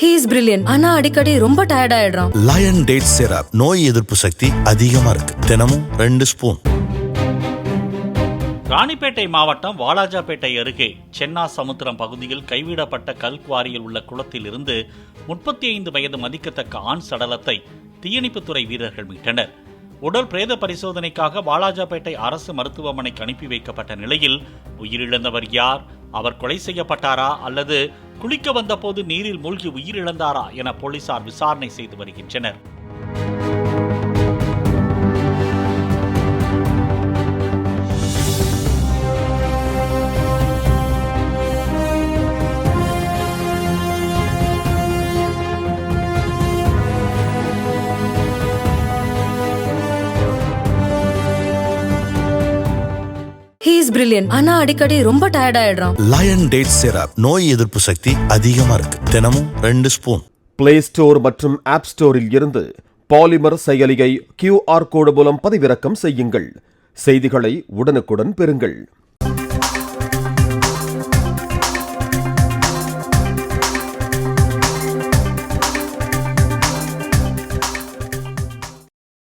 He is brilliant ஆனா அடிக்கடி ரொம்ப டயர்ட் ஆயிடுறான். லயன் டேட் சிரப் நோய் எதிர்ப்பு சக்தி அதிகமா இருக்கு. தினமும் ரெண்டு ஸ்பூன் ராணிப்பேட்டை மாவட்டம் வாலாஜாபேட்டை அருகே சென்னா சமுத்திரம் பகுதியில் கைவிடப்பட்ட கல்குவாரியில் உள்ள குளத்தில் இருந்து முப்பத்தி ஐந்து வயது மதிக்கத்தக்க ஆண் சடலத்தை தீயணைப்புத்துறை வீரர்கள் மீட்டனர். உடல் பிரேத பரிசோதனைக்காக வாலாஜாபேட்டை அரசு மருத்துவமனைக்கு அனுப்பி வைக்கப்பட்ட நிலையில் உயிரிழந்தவர் யார்? அவர் கொலை செய்யப்பட்டாரா? அல்லது குளிக்க வந்தபோது நீரில் மூழ்கி உயிரிழந்தாரா என போலீசார் விசாரணை செய்து வருகின்றனர். இஸ் பிரில்லியன் ஆனா அடிக்கடி ரொம்ப டயர்ட் ஆயிடுறான் லயன் டேட் சிரப் நோய் எதிர்ப்பு சக்தி அதிகமா இருக்கு. தினமும் ரெண்டு ஸ்பூன் பிளே ஸ்டோர் மற்றும் ஆப் ஸ்டோரில் இருந்து பாலிமர் செயலியை கியூஆர் கோடு மூலம் பதிவிறக்கம் செய்யுங்கள். செய்திகளை உடனுக்குடன் பெறுங்கள்.